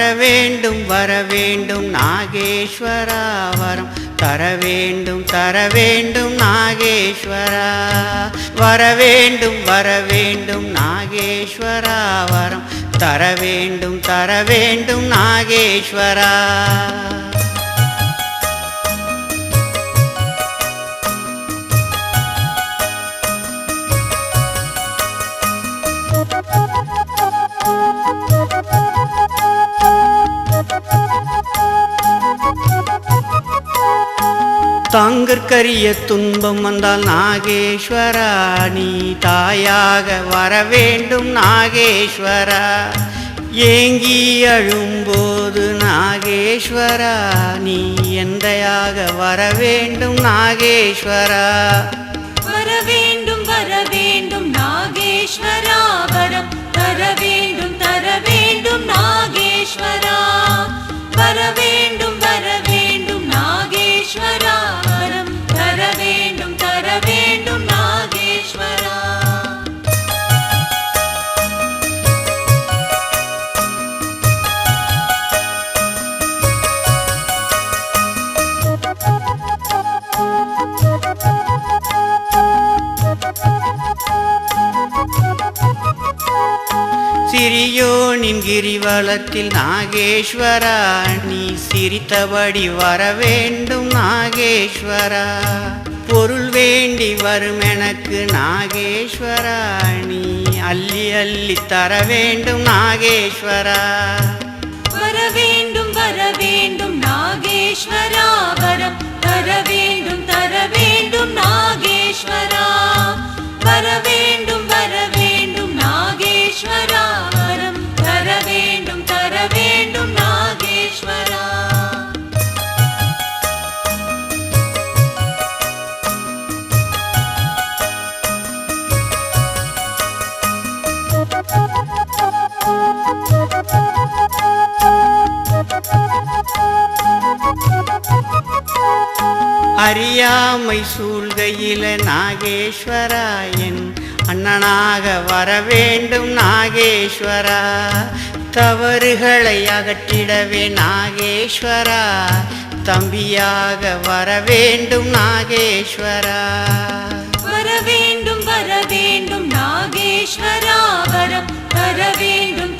வர வேண்டும் வர வேண்டும் நாகேஸ்வரா வரம். தர வேண்டும் தர வேண்டும் நாகேஸ்வரா. வர வேண்டும் வர வேண்டும் நாகேஸ்வரா வரம். தர வேண்டும் தர வேண்டும் நாகேஸ்வரா. தாங்கற்கரிய துன்பம் வந்தால் நாகேஸ்வரா நீ தாயாக வர வேண்டும் நாகேஸ்வரா. ஏங்கி அழும்போது நாகேஸ்வரா நீ எந்தையாக வர வேண்டும் நாகேஸ்வரா. வர வேண்டும் வர வேண்டும் நாகேஸ்வரா வரம் தர வேண்டும் தர வேண்டும் நாகேஸ்வரா. சிறியோனின் கிரிவலத்தில் நாகேஸ்வரா நீ சிரித்தபடி வர வேண்டும் நாகேஸ்வரா. பொருள் வேண்டி வரும் எனக்கு நாகேஸ்வரா நீ அள்ளி அள்ளி தர வேண்டும் நாகேஸ்வரா. வர வேண்டும் வர வேண்டும் நாகேஸ்வரா வரம் தர வேண்டும் அறியாமை சூழ்கையில நாகேஸ்வராயன் அண்ணனாக வர வேண்டும் நாகேஸ்வரா. தவறுகளை அகற்றிடவே நாகேஸ்வரா. தம்பியாக வர வேண்டும் நாகேஸ்வரா. வர வேண்டும் வர வேண்டும் நாகேஸ்வரா. வரம் வர வேண்டும்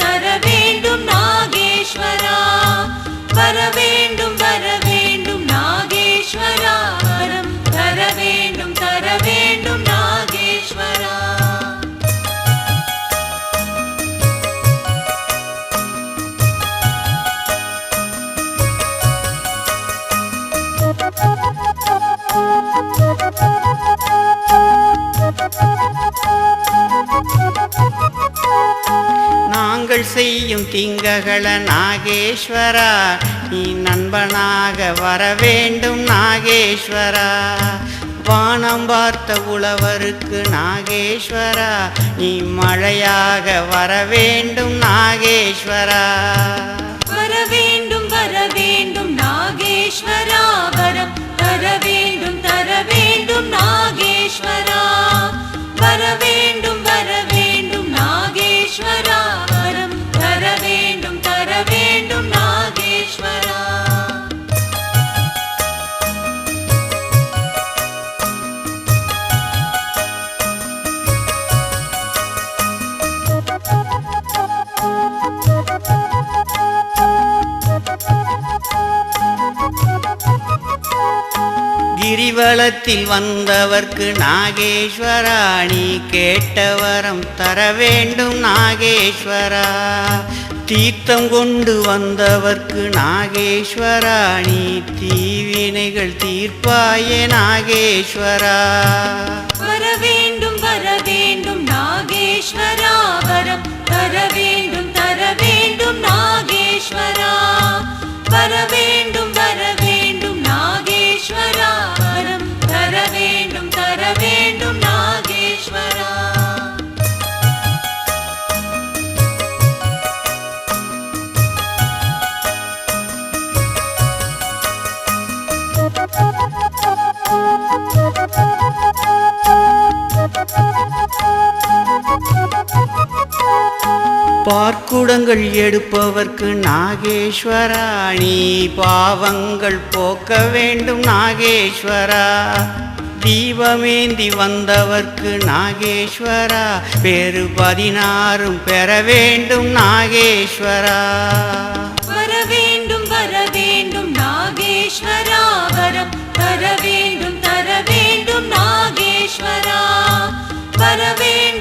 செய்யும் திங்ககள நாகேஸ்வரா நீ நண்பனாக வர வேண்டும் நாகேஸ்வரா. வானம் பார்த்த உழவருக்கு நாகேஸ்வரா நீ மழையாக வர வேண்டும் நாகேஸ்வரா. வர வேண்டும் வர வேண்டும் நாகேஸ்வரா. கிரிவலத்தில் வந்தவர்க்கு நாகேஸ்வரா நீ கேட்ட வரம் தர வேண்டும் நாகேஸ்வரா. தீர்த்தம் கொண்டு வந்தவர்க்கு நாகேஸ்வரா நீ தீவினைகள் தீர்ப்பாயே நாகேஸ்வரா. வர வேண்டும் வர வேண்டும் நாகேஸ்வரா. பார்க்குடங்கள் எடுப்பவர்க்கு நாகேஸ்வரா நீ பாவங்கள் போக்க வேண்டும் நாகேஸ்வரா. தீபமேந்தி வந்தவர்க்கு நாகேஸ்வரா. பேரு பதினாறும் பெற வேண்டும் நாகேஸ்வரா. வர வேண்டும் வர வேண்டும் நாகேஸ்வரா. வரம் தர வேண்டும் தர வேண்டும் நாகேஸ்வரா. வர வேண்டும்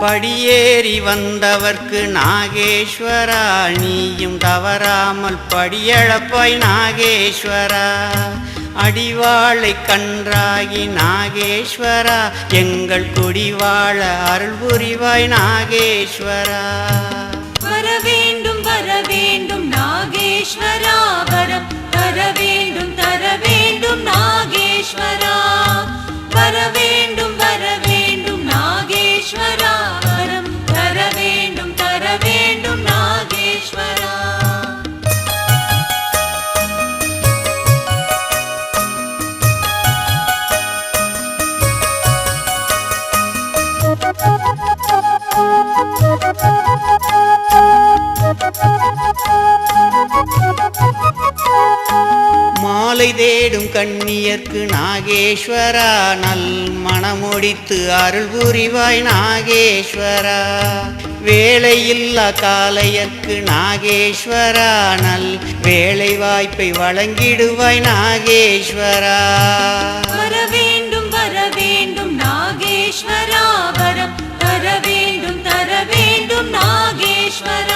படியேறி வந்தவர்க்கு நாகேஸ்வரா நீயும் தவறாமல் படியழப்பாய் நாகேஸ்வரா. அடிவாளை கன்றாகி நாகேஸ்வரா எங்கள் குடிவாழ அருள் புரிவாய் நாகேஸ்வரா. கண்ணியர்க்கு நாகேஸ்வரா நல் மனமுடித்து அருள் புரிவாய் நாகேஸ்வரா. வேலையில்லா காலையர்க்கு நாகேஸ்வரா நல் வேலை வாய்ப்பை வழங்கிடுவாய் நாகேஸ்வரா. வர வேண்டும் வர வேண்டும் நாகேஸ்வரா வரம் தர வேண்டும் தர வேண்டும் நாகேஸ்வரா.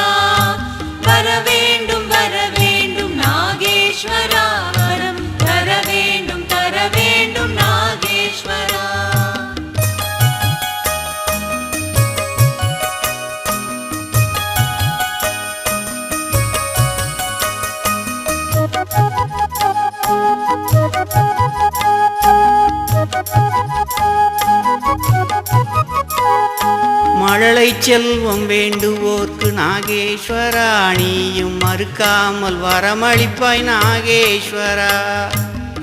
மழலை செல்வம் வேண்டுவோர்க்கு நாகேஸ்வரா நீயும் மறுக்காமல் வரமளிப்பாய் நாகேஸ்வரா.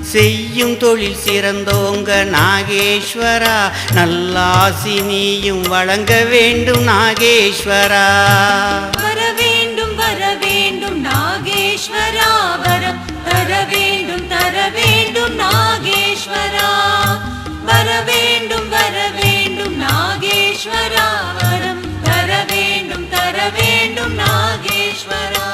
செய்யும் தொழில் சிறந்தோங்க நாகேஸ்வரா. நல்லாசி நீயும் வழங்க வேண்டும் நாகேஸ்வரா. வர வேண்டும் வர வேண்டும் நாகேஸ்வரா. வர தர வேண்டும் தர வேண்டும் நாகேஸ்வரா. வர வேண்டும் வர வேண்டும் நாகேஸ்வரா. வேண்டும் நாகேஸ்வரா.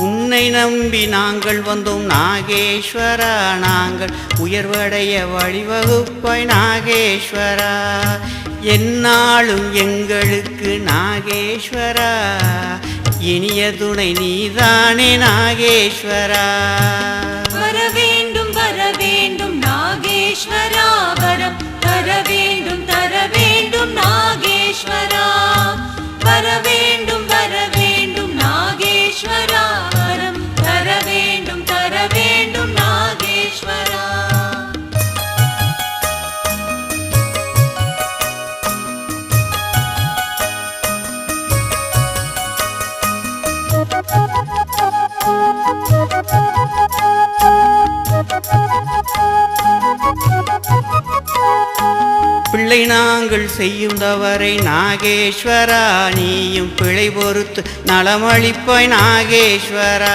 உன்னை நம்பி நாங்கள் வந்தோம் நாகேஸ்வரா. நாங்கள் உயர்வடைய வழிவகுப்பாய் நாகேஸ்வரா. என்னாலும் எங்களுக்கு நாகேஸ்வரா. இனிய துணை நீதானே நாகேஸ்வரா. வர வேண்டும் வர வேண்டும் நாகேஸ்வரா. பிள்ளை நாங்கள் செய்யும் தவறை நாகேஸ்வரா நீயும் பிழை பொறுத்து நலமளிப்பாய் நாகேஸ்வரா.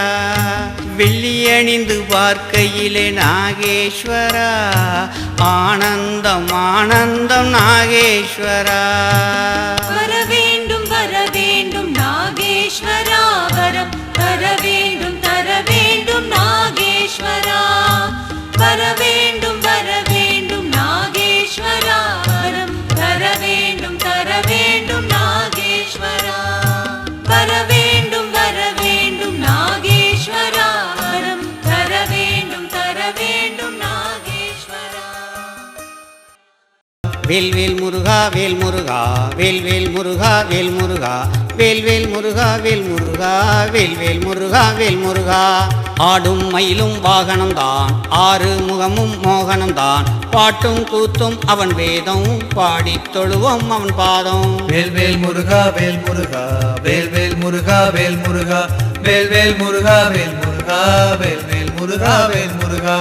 வெள்ளி அணிந்து பார்க்கையிலே நாகேஸ்வரா ஆனந்தம் ஆனந்தம் நாகேஸ்வரா. வர வேண்டும் வர வேண்டும் நாகேஸ்வரா வரம் தர வேண்டும் தர வேண்டும் நாகேஸ்வரா. வேல்வேல் முருகா வேல் முருகா வேல்வேல் முருகா வேல் முருகா வேல்வேல் முருகா வேல் முருகா வேல்வேல் முருகா வேல் முருகா ஆடும் மயிலும் வாகனம்தான் ஆறு முகமும் மோகனம்தான் பாட்டும் கூத்தும் அவன் வேதம் பாடி தொழுவோம் அவன் பாதம் வேல்வேல் முருகா வேல் முருகா வேல்வேல் முருகா வேல் முருகா வேல்வேல் முருகா வேல் முருகா வேல்வேல் முருகா வேல் முருகா